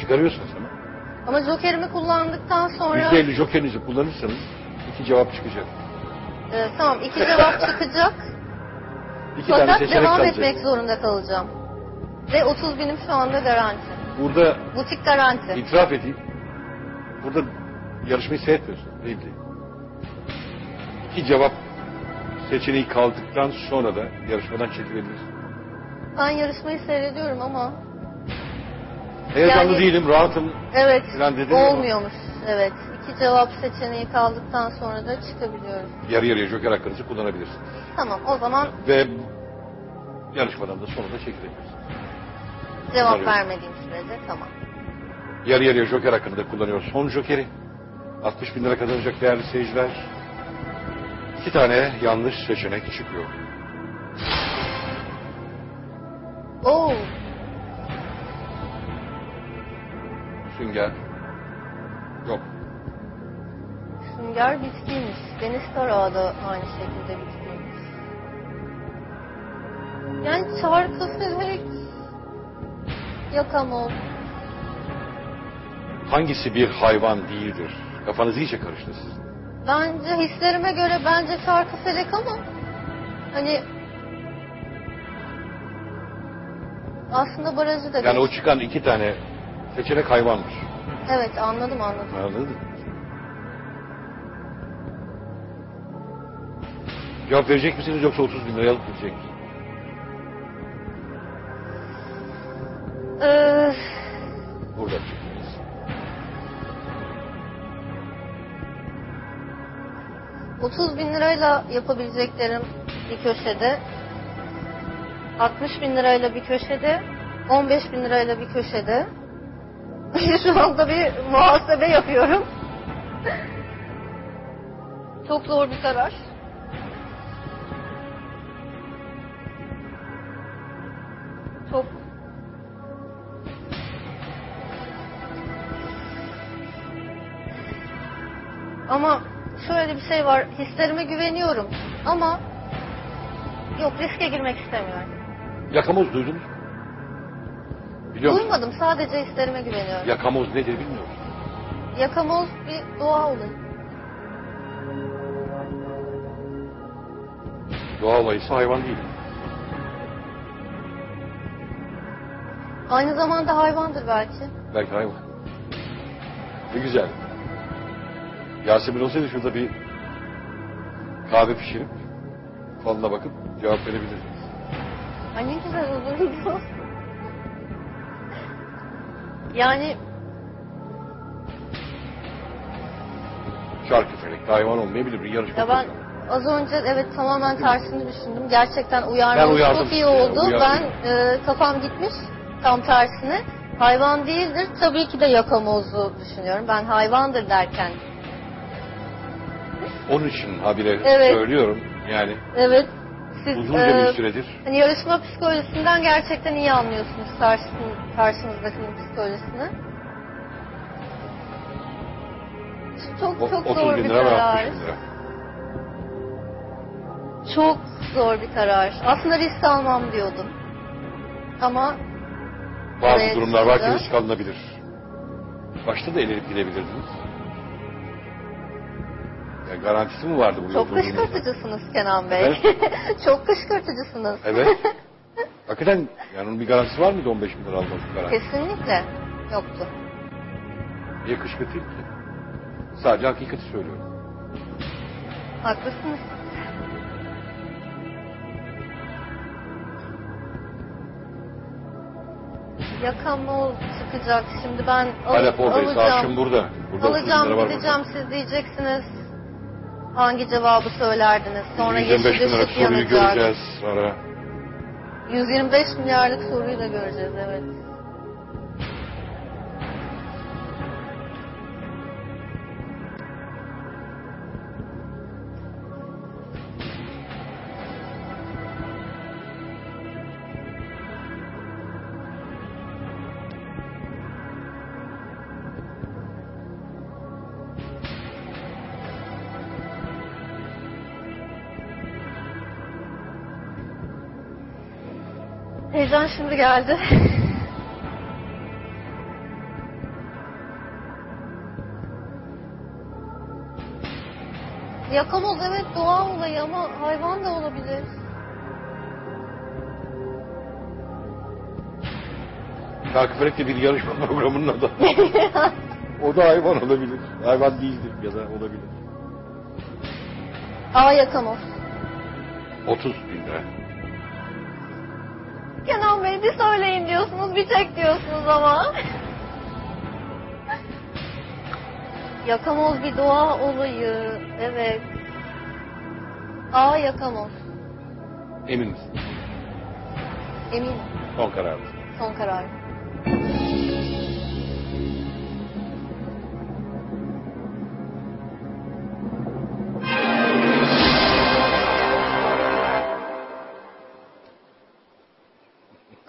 Çıkarıyorsunuz ama. Ama jokerimi kullandıktan sonra... %50 jokerinizi kullanırsanız iki cevap çıkacak. Ee, tamam iki cevap çıkacak. İki tane Fakat seçenek devam kalacak. etmek zorunda kalacağım. Ve 30 binim şu anda garanti. Burada Butik garanti. itiraf edeyim. Burada yarışmayı seyretmiyorsun. Değil değil. İki cevap seçeneği kaldıktan sonra da yarışmadan çekilebilirsin. Ben yarışmayı seyrediyorum ama Heyecanlı Yani- değilim, rahatım. evet Falan dedin olmuyormuş. Evet. iki cevap seçeneği kaldıktan sonra da çıkabiliyoruz. Yarı yarıya joker hakkınızı kullanabilirsiniz. Tamam o zaman Ve yarışmadan da sonunda çekilebilirsiniz. cevap Kullanıyorum. vermediğim sürece tamam. Yarı yarıya joker hakkını da kullanıyor. Son jokeri. 60 bin lira kazanacak değerli seyirciler. İki tane yanlış seçenek çıkıyor. Sünger. Yok. sünger bitkiymiş. Deniz tarağı da aynı şekilde bitkiymiş. Yani çarkı felek yakamoz. Hangisi bir hayvan değildir? Kafanız iyice karıştı sizin. Bence hislerime göre bence çarkı felek ama hani aslında barajı da Yani o geç- çıkan iki tane seçenek hayvanmış. Evet anladım anladım. Anladın? Cevap verecek misiniz yoksa 30 bin liraya alıp gidecek misiniz? Ee, Burada çıktınız. ...30 bin lirayla yapabileceklerim bir köşede... ...60 bin lirayla bir köşede... ...15 bin lirayla bir köşede... ...şu anda bir muhasebe yapıyorum. Çok zor bir karar. Çok Ama şöyle bir şey var. Hislerime güveniyorum. Ama yok riske girmek istemiyorum. Yakamoz duydunuz mu? Biliyor musunuz? Duymadım. Sadece hislerime güveniyorum. Yakamoz nedir bilmiyor musunuz? Yakamoz bir doğa olayı. Doğa olayısı hayvan değil. Aynı zamanda hayvandır belki. Belki hayvan. Ne güzel. Yasemin olsaydı şurada bir kahve pişirip falına bakıp cevap verebilirdiniz. Ay ne güzel olurdu. Yani Şarkı felekte hayvan olmayabilir bir yarışma. ya ben az önce evet tamamen tersini düşündüm. Gerçekten uyarmanız çok iyi oldu. uyardım. Ben e, kafam gitmiş tam tersine. Hayvan değildir. Tabii ki de yakamozu düşünüyorum. Ben hayvandır derken. Onun için habire Evet. söylüyorum yani Evet. Siz uzunca e, bir süredir hani yarışma psikolojisinden gerçekten iyi anlıyorsunuz karşısın, karşınızdakinin psikolojisini. Çok o- çok 30 zor bin bir lira ve karar. 60 bin lira. Çok zor bir karar. Aslında risk almam diyordum. Ama Bazı Evet, durumlar var ki burada. risk alınabilir. Başta da elenip gidebilirdiniz. Yani garantisi mi vardı bu çok yolculuğunuzda? kışkırtıcısınız Kenan Bey. çok kışkırtıcısınız. Evet. Hakikaten yani onun bir garantisi var mıydı 15 bin lira almanın garantisi? Kesinlikle yoktu. Niye kışkırtayım ki? Sadece hakikati söylüyorum. Haklısınız. Yakamol çıkacak. Şimdi ben al- Halep oradaysa alacağım. Arşın burada. Burada 30 bin lira Alacağım var gideceğim siz diyeceksiniz. Hangi cevabı söylerdiniz? Sonra burada. yeşil 125 bin liralık ışık soruyu yanacak. göreceğiz sonra. 125 milyarlık soruyu da göreceğiz evet. Heyecan şimdi geldi. Yakamoz evet doğa olayı ama hayvan da olabilir. Takip bir yarışma programının adı. o da hayvan olabilir. Hayvan değildir ya da olabilir. Aa yakamoz. 30 bin lira. Kenan Bey bir söyleyin diyorsunuz bir tek diyorsunuz ama. Yakamoz bir doğa olayı. Evet. A yakamoz. Emin misin? Eminim. Son karar. Son karar.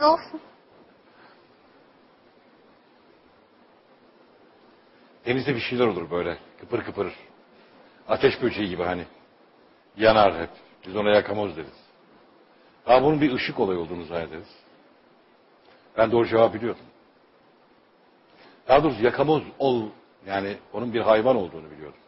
Olsun. Denizde bir şeyler olur böyle. Kıpır kıpır. Ateş böceği gibi hani. Yanar hep. Biz ona yakamoz deriz. Ama bunun bir ışık olayı olduğunu zannederiz. Ben doğru cevabı biliyordum. Daha doğrusu yakamoz ol yani onun bir hayvan olduğunu biliyordum.